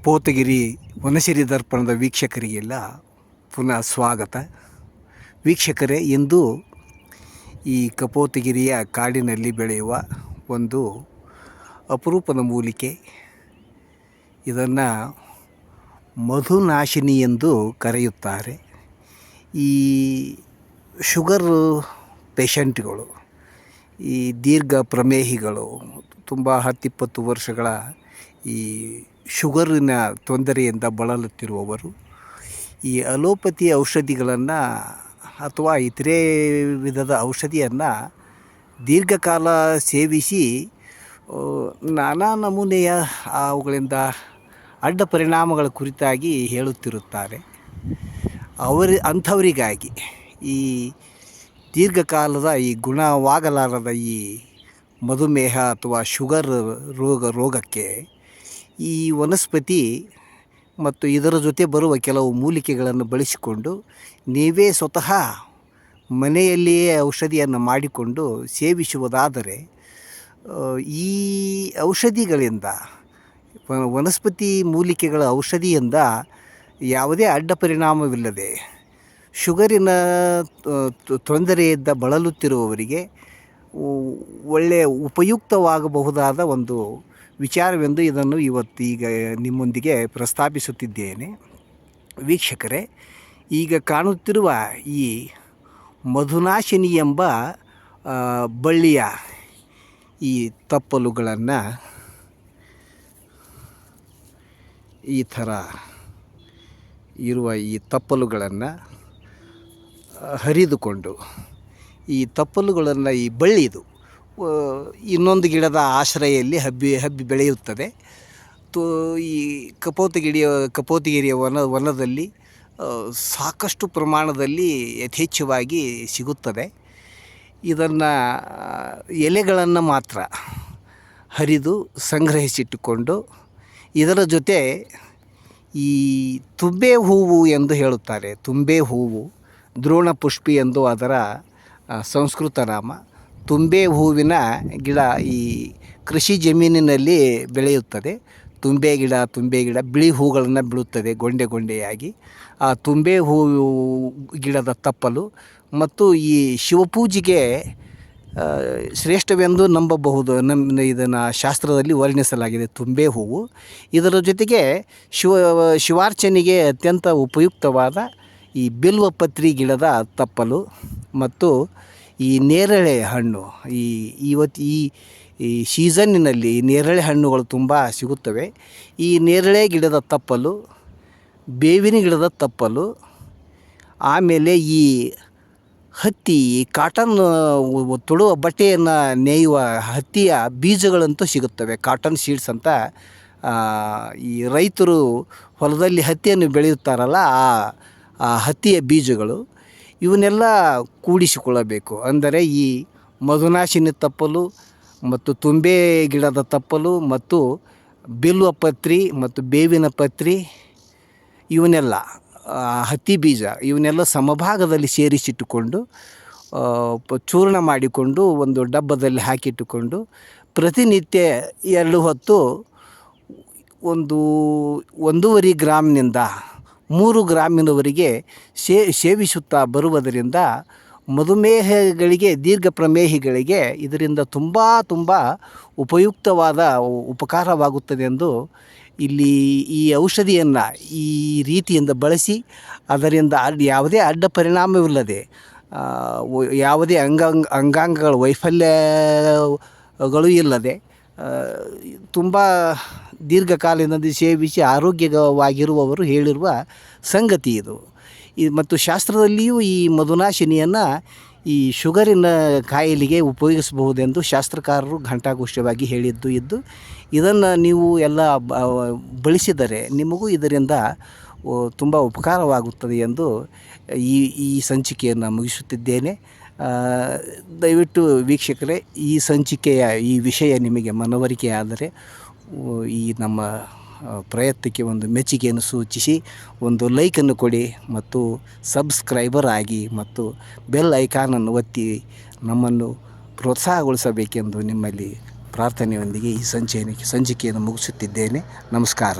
ಕಪೋತಗಿರಿ ವನಶಿರಿ ದರ್ಪಣದ ವೀಕ್ಷಕರಿಗೆಲ್ಲ ಪುನಃ ಸ್ವಾಗತ. ವೀಕ್ಷಕರೇ, ಇಂದು ಈ ಕಪೋತಗಿರಿಯ ಕಾಡಿನಲ್ಲಿ ಬೆಳೆಯುವ ಒಂದು ಅಪರೂಪದ ಮೂಲಿಕೆ. ಇದನ್ನು ಮಧುನಾಶಿನಿ ಎಂದು ಕರೆಯುತ್ತಾರೆ. ಈ ಶುಗರ್ ಪೇಷಂಟ್ಗಳು, ಈ ದೀರ್ಘ ಪ್ರಮೇಹಿಗಳು, ತುಂಬ ಹತ್ತಿಪ್ಪತ್ತು ವರ್ಷಗಳ ಈ ಶುಗರಿನ ತೊಂದರೆಯಿಂದ ಬಳಲುತ್ತಿರುವವರು, ಈ ಅಲೋಪತಿ ಔಷಧಿಗಳನ್ನು ಅಥವಾ ಇತರೆ ವಿಧದ ಔಷಧಿಯನ್ನು ದೀರ್ಘಕಾಲ ಸೇವಿಸಿ ನಾನಾ ನಮೂನೆಯ ಅವುಗಳಿಂದ ಅಡ್ಡ ಪರಿಣಾಮಗಳ ಕುರಿತಾಗಿ ಹೇಳುತ್ತಿರುತ್ತಾರೆ. ಅವರ, ಅಂಥವರಿಗಾಗಿ ಈ ದೀರ್ಘಕಾಲದ ಈ ಗುಣವಾಗಲಾರದ ಈ ಮಧುಮೇಹ ಅಥವಾ ಶುಗರ್ ರೋಗ, ರೋಗಕ್ಕೆ ಈ ವನಸ್ಪತಿ ಮತ್ತು ಇದರ ಜೊತೆ ಬರುವ ಕೆಲವು ಮೂಲಿಕೆಗಳನ್ನು ಬಳಸಿಕೊಂಡು ನೀವೇ ಸ್ವತಃ ಮನೆಯಲ್ಲಿಯೇ ಔಷಧಿಯನ್ನು ಮಾಡಿಕೊಂಡು ಸೇವಿಸುವುದಾದರೆ ಈ ಔಷಧಿಗಳಿಂದ ವನಸ್ಪತಿ ಮೂಲಿಕೆಗಳ ಔಷಧಿಯಿಂದ ಯಾವುದೇ ಅಡ್ಡ ಪರಿಣಾಮವಿಲ್ಲದೆ ಶುಗರಿನ ತೊಂದರೆಯಿಂದ ಬಳಲುತ್ತಿರುವವರಿಗೆ ಒಳ್ಳೆಯ ಉಪಯುಕ್ತವಾಗಬಹುದಾದ ಒಂದು ವಿಚಾರವೆಂದು ಇದನ್ನು ಇವತ್ತು ಈಗ ನಿಮ್ಮೊಂದಿಗೆ ಪ್ರಸ್ತಾಪಿಸುತ್ತಿದ್ದೇನೆ. ವೀಕ್ಷಕರೇ, ಈಗ ಕಾಣುತ್ತಿರುವ ಈ ಮಧುನಾಶಿನಿ ಎಂಬ ಬಳ್ಳಿಯ ಈ ತಪ್ಪಲುಗಳನ್ನು ಈ ಥರ ಇರುವ ಈ ತಪ್ಪಲುಗಳನ್ನು ಹರಿದುಕೊಂಡು ಈ ತಪ್ಪಲುಗಳನ್ನು ಈ ಬಳ್ಳಿದು ಇನ್ನೊಂದು ಗಿಡದ ಆಶ್ರಯಲ್ಲಿ ಹಬ್ಬಿ ಹಬ್ಬಿ ಬೆಳೆಯುತ್ತದೆ. ತು, ಈ ಕಪೋತಗಿರಿಯ ಕಪೋತಗಿರಿಯ ವನ, ವನದಲ್ಲಿ ಸಾಕಷ್ಟು ಪ್ರಮಾಣದಲ್ಲಿ ಯಥೇಚ್ಛವಾಗಿ ಸಿಗುತ್ತದೆ. ಇದನ್ನು ಎಲೆಗಳನ್ನು ಮಾತ್ರ ಹರಿದು ಸಂಗ್ರಹಿಸಿಟ್ಟುಕೊಂಡು, ಇದರ ಜೊತೆ ಈ ತುಂಬೆ ಹೂವು ಎಂದು ಹೇಳುತ್ತಾರೆ. ತುಂಬೆ ಹೂವು ದ್ರೋಣ ಪುಷ್ಪಿ ಎಂದು ಅದರ ಸಂಸ್ಕೃತ ನಾಮ. ತುಂಬೆ ಹೂವಿನ ಗಿಡ ಈ ಕೃಷಿ ಜಮೀನಿನಲ್ಲಿ ಬೆಳೆಯುತ್ತದೆ. ತುಂಬೆ ಗಿಡ ತುಂಬೆ ಗಿಡ, ಬಿಳಿ ಹೂಗಳನ್ನು ಬಿಡುತ್ತದೆ ಗೊಂಡೆ ಗೊಂಡೆಯಾಗಿ. ಆ ತುಂಬೆ ಹೂವು ಗಿಡದ ತಪ್ಪಲು ಮತ್ತು ಈ ಶಿವಪೂಜೆಗೆ ಶ್ರೇಷ್ಠವೆಂದು ನಂಬಬಹುದು. ನಮ್ಮ ಇದನ್ನು ಶಾಸ್ತ್ರದಲ್ಲಿ ವರ್ಣಿಸಲಾಗಿದೆ ತುಂಬೆ ಹೂವು. ಇದರ ಜೊತೆಗೆ ಶಿವ, ಶಿವಾರ್ಚನೆಗೆ ಅತ್ಯಂತ ಉಪಯುಕ್ತವಾದ ಈ ಬಿಲ್ವಪತ್ರಿ ಗಿಡದ ತಪ್ಪಲು ಮತ್ತು ಈ ನೇರಳೆ ಹಣ್ಣು, ಈ ಇವತ್ತು ಈ ಈ ಸೀಸನ್ನಿನಲ್ಲಿ ನೇರಳೆ ಹಣ್ಣುಗಳು ತುಂಬ ಸಿಗುತ್ತವೆ. ಈ ನೇರಳೆ ಗಿಡದ ತಪ್ಪಲು, ಬೇವಿನ ಗಿಡದ ತಪ್ಪಲು, ಆಮೇಲೆ ಈ ಹತ್ತಿ ಕಾಟನ್ ತೊಡುವ ಬಟ್ಟೆಯನ್ನು ನೇಯುವ ಹತ್ತಿಯ ಬೀಜಗಳಂತೂ ಸಿಗುತ್ತವೆ. ಕಾಟನ್ ಸೀಡ್ಸ್ ಅಂತ ಈ ರೈತರು ಹೊಲದಲ್ಲಿ ಹತ್ತಿಯನ್ನು ಬೆಳೆಯುತ್ತಾರಲ್ಲ ಆ ಹತ್ತಿಯ ಬೀಜಗಳು. ಇವನ್ನೆಲ್ಲ ಕೂಡಿಸಿಕೊಳ್ಳಬೇಕು. ಅಂದರೆ ಈ ಮಧುನಾಶಿನ ತಪ್ಪಲು ಮತ್ತು ತುಂಬೆ ಗಿಡದ ತಪ್ಪಲು ಮತ್ತು ಬಿಲ್ವ ಪತ್ರಿ ಮತ್ತು ಬೇವಿನ ಪತ್ರಿ ಇವನ್ನೆಲ್ಲ ಹತ್ತಿ ಬೀಜ ಇವನ್ನೆಲ್ಲ ಸಮಭಾಗದಲ್ಲಿ ಸೇರಿಸಿಟ್ಟುಕೊಂಡು ಚೂರ್ಣ ಮಾಡಿಕೊಂಡು ಒಂದು ಡಬ್ಬದಲ್ಲಿ ಹಾಕಿಟ್ಟುಕೊಂಡು ಪ್ರತಿನಿತ್ಯ ಎರಡು ಹೊತ್ತು ಒಂದು ಒಂದೂವರೆ ಗ್ರಾಮ್ನಿಂದ ಮೂರು ಗ್ರಾಮಿನವರಿಗೆ ಸೇ ಸೇವಿಸುತ್ತಾ ಬರುವುದರಿಂದ ಮಧುಮೇಹಗಳಿಗೆ, ದೀರ್ಘ ಪ್ರಮೇಹಿಗಳಿಗೆ ಇದರಿಂದ ತುಂಬ ತುಂಬ ಉಪಯುಕ್ತವಾದ ಉಪಕಾರವಾಗುತ್ತದೆ ಎಂದು ಇಲ್ಲಿ ಈ ಔಷಧಿಯನ್ನು ಈ ರೀತಿಯಿಂದ ಬಳಸಿ ಅದರಿಂದ ಅಡ್, ಯಾವುದೇ ಅಡ್ಡ ಪರಿಣಾಮವಿಲ್ಲದೆ ಯಾವುದೇ ಅಂಗಾಂಗ, ಅಂಗಾಂಗಗಳ ವೈಫಲ್ಯಗಳು ಇಲ್ಲದೆ ತುಂಬ ದೀರ್ಘಕಾಲಿನಲ್ಲಿ ಸೇವಿಸಿ ಆರೋಗ್ಯವಾಗಿರುವವರು ಹೇಳಿರುವ ಸಂಗತಿ ಇದು. ಮತ್ತು ಶಾಸ್ತ್ರದಲ್ಲಿಯೂ ಈ ಮಧುನಾಶಿನಿಯನ್ನು ಈ ಶುಗರಿನ ಕಾಯಿಲೆಗೆ ಉಪಯೋಗಿಸಬಹುದೆಂದು ಶಾಸ್ತ್ರಕಾರರು ಘಂಟಾಘೋಷವಾಗಿ ಹೇಳಿದ್ದು ಇದ್ದು ಇದನ್ನು ನೀವು ಎಲ್ಲ ಬಳಸಿದರೆ ನಿಮಗೂ ಇದರಿಂದ ತುಂಬ ಉಪಕಾರವಾಗುತ್ತದೆ ಎಂದು ಈ ಈ ಸಂಚಿಕೆಯನ್ನು ಮುಗಿಸುತ್ತಿದ್ದೇನೆ. ದಯವಿಟ್ಟು ವೀಕ್ಷಕರೇ ಈ ಸಂಚಿಕೆಯ ಈ ವಿಷಯ ನಿಮಗೆ ಮನವರಿಕೆ ಆದರೆ ಓ, ಈ ನಮ್ಮ ಪ್ರಯತ್ನಕ್ಕೆ ಒಂದು ಮೆಚ್ಚುಗೆಯನ್ನು ಸೂಚಿಸಿ ಒಂದು ಲೈಕನ್ನು ಕೊಡಿ ಮತ್ತು ಸಬ್ಸ್ಕ್ರೈಬರ್ ಆಗಿ ಮತ್ತು ಬೆಲ್ ಐಕಾನನ್ನು ಒತ್ತಿ ನಮ್ಮನ್ನು ಪ್ರೋತ್ಸಾಹಗೊಳಿಸಬೇಕೆಂದು ನಿಮ್ಮಲ್ಲಿ ಪ್ರಾರ್ಥನೆಯೊಂದಿಗೆ ಈ ಸಂಚಯನ ಸಂಚಿಕೆಯನ್ನು ಮುಗಿಸುತ್ತಿದ್ದೇನೆ. ನಮಸ್ಕಾರ.